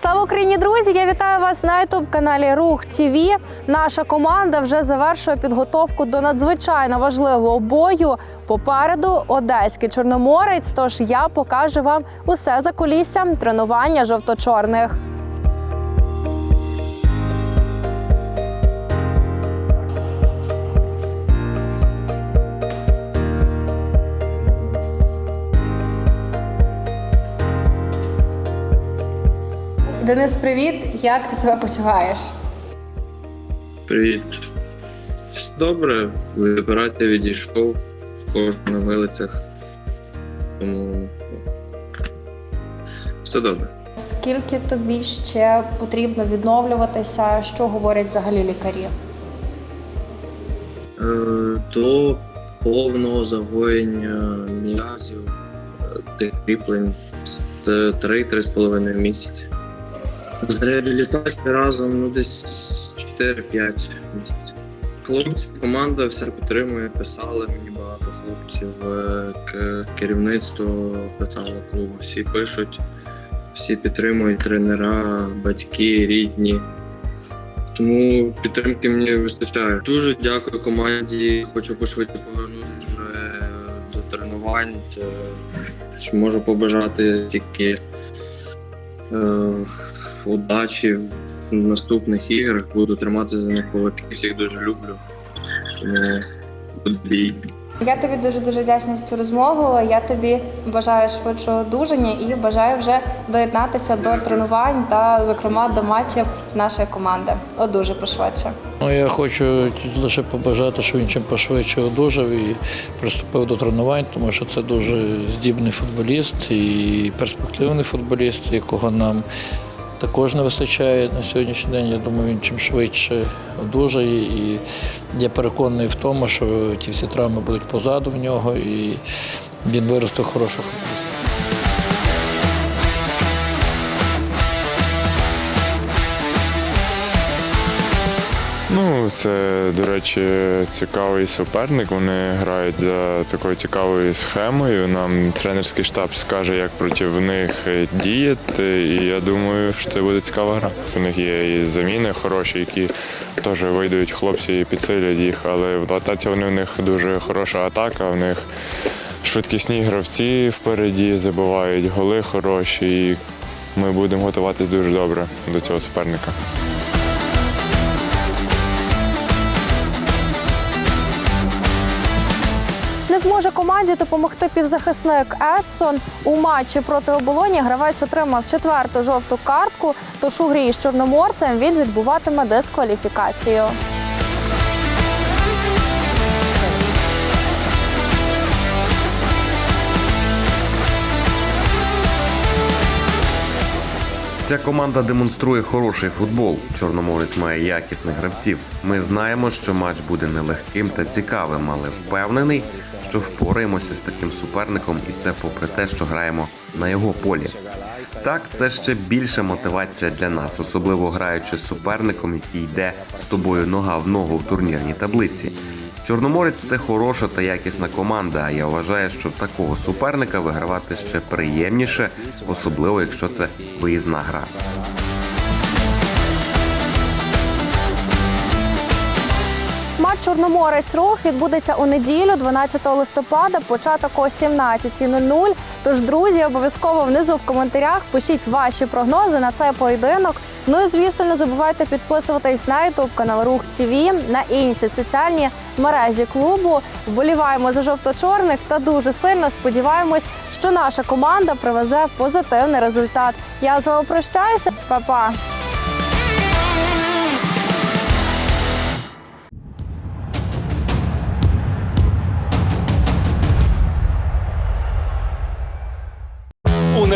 Слава Україні, друзі! Я вітаю вас на ютуб каналі Рух ТВ. Наша команда вже завершує підготовку до надзвичайно важливого бою. Попереду одеський чорноморець. Тож я покажу вам усе за куліссям тренування жовто-чорних. Денис, привіт! Як ти себе почуваєш? Привіт. Добре, операції відійшов, схожу на вилицях. Тому все добре. Скільки тобі ще потрібно відновлюватися? Що говорять взагалі лікарі? Е, до повного загоєння м'язів, е, тих кріплень з 3-3,5 місяці. З реабілітацією разом ну, десь 4-5 місяців. Хлопці, команда все підтримує, писали мені багато хлопців, е, керівництво писало клубу, всі пишуть, всі підтримують тренера, батьки, рідні. Тому підтримки мені вистачає. Дуже дякую команді. Хочу пошвидше повернутися вже до тренувань. Е, Можу побажати тільки е, удачі в, в наступних іграх. Буду тримати за них кулаки. Всіх дуже люблю. Тому бій. Я тобі дуже дуже вдячна за цю розмову. Я тобі бажаю швидшого одужання і бажаю вже доєднатися до тренувань та, зокрема, до матчів нашої команди. Одужи пошвидше. Ну, я хочу лише побажати, щоб він чим пошвидше одужав і приступив до тренувань, тому що це дуже здібний футболіст і перспективний футболіст, якого нам також не вистачає на сьогоднішній день. Я думаю, він чим швидше одужає. І я переконаний в тому, що ті всі травми будуть позаду в нього, і він виросте хорошого футболіста. Ну, це, до речі, цікавий суперник. Вони грають за такою цікавою схемою. Нам тренерський штаб скаже, як проти них діяти. І я думаю, що це буде цікава гра. У них є і заміни хороші, які теж вийдуть хлопці і підсилять їх. Але в атаці вони в них дуже хороша атака. В них швидкісні гравці впереді забивають голи хороші. І ми будемо готуватись дуже добре до цього суперника. Зможе команді допомогти півзахисник Едсон. У матчі проти оболоні гравець отримав четверту жовту картку. Тож у грі з чорноморцем він відбуватиме дискваліфікацію. Ця команда демонструє хороший футбол. Чорноморець має якісних гравців. Ми знаємо, що матч буде нелегким та цікавим, але впевнений, що впораємося з таким суперником, і це попри те, що граємо на його полі. Так, це ще більша мотивація для нас, особливо граючи з суперником, який йде з тобою нога в ногу в турнірній таблиці. Чорноморець це хороша та якісна команда. А я вважаю, що такого суперника вигравати ще приємніше, особливо якщо це виїзна гра. Чорноморець Рух відбудеться у неділю, 12 листопада, початок о 17.00. Тож, друзі, обов'язково внизу в коментарях пишіть ваші прогнози на цей поєдинок. Ну і звісно, не забувайте підписуватись на YouTube канал Рух ТВ, на інші соціальні мережі клубу. Вболіваємо за жовто-чорних та дуже сильно сподіваємось, що наша команда привезе позитивний результат. Я з вами прощаюся, Па-па!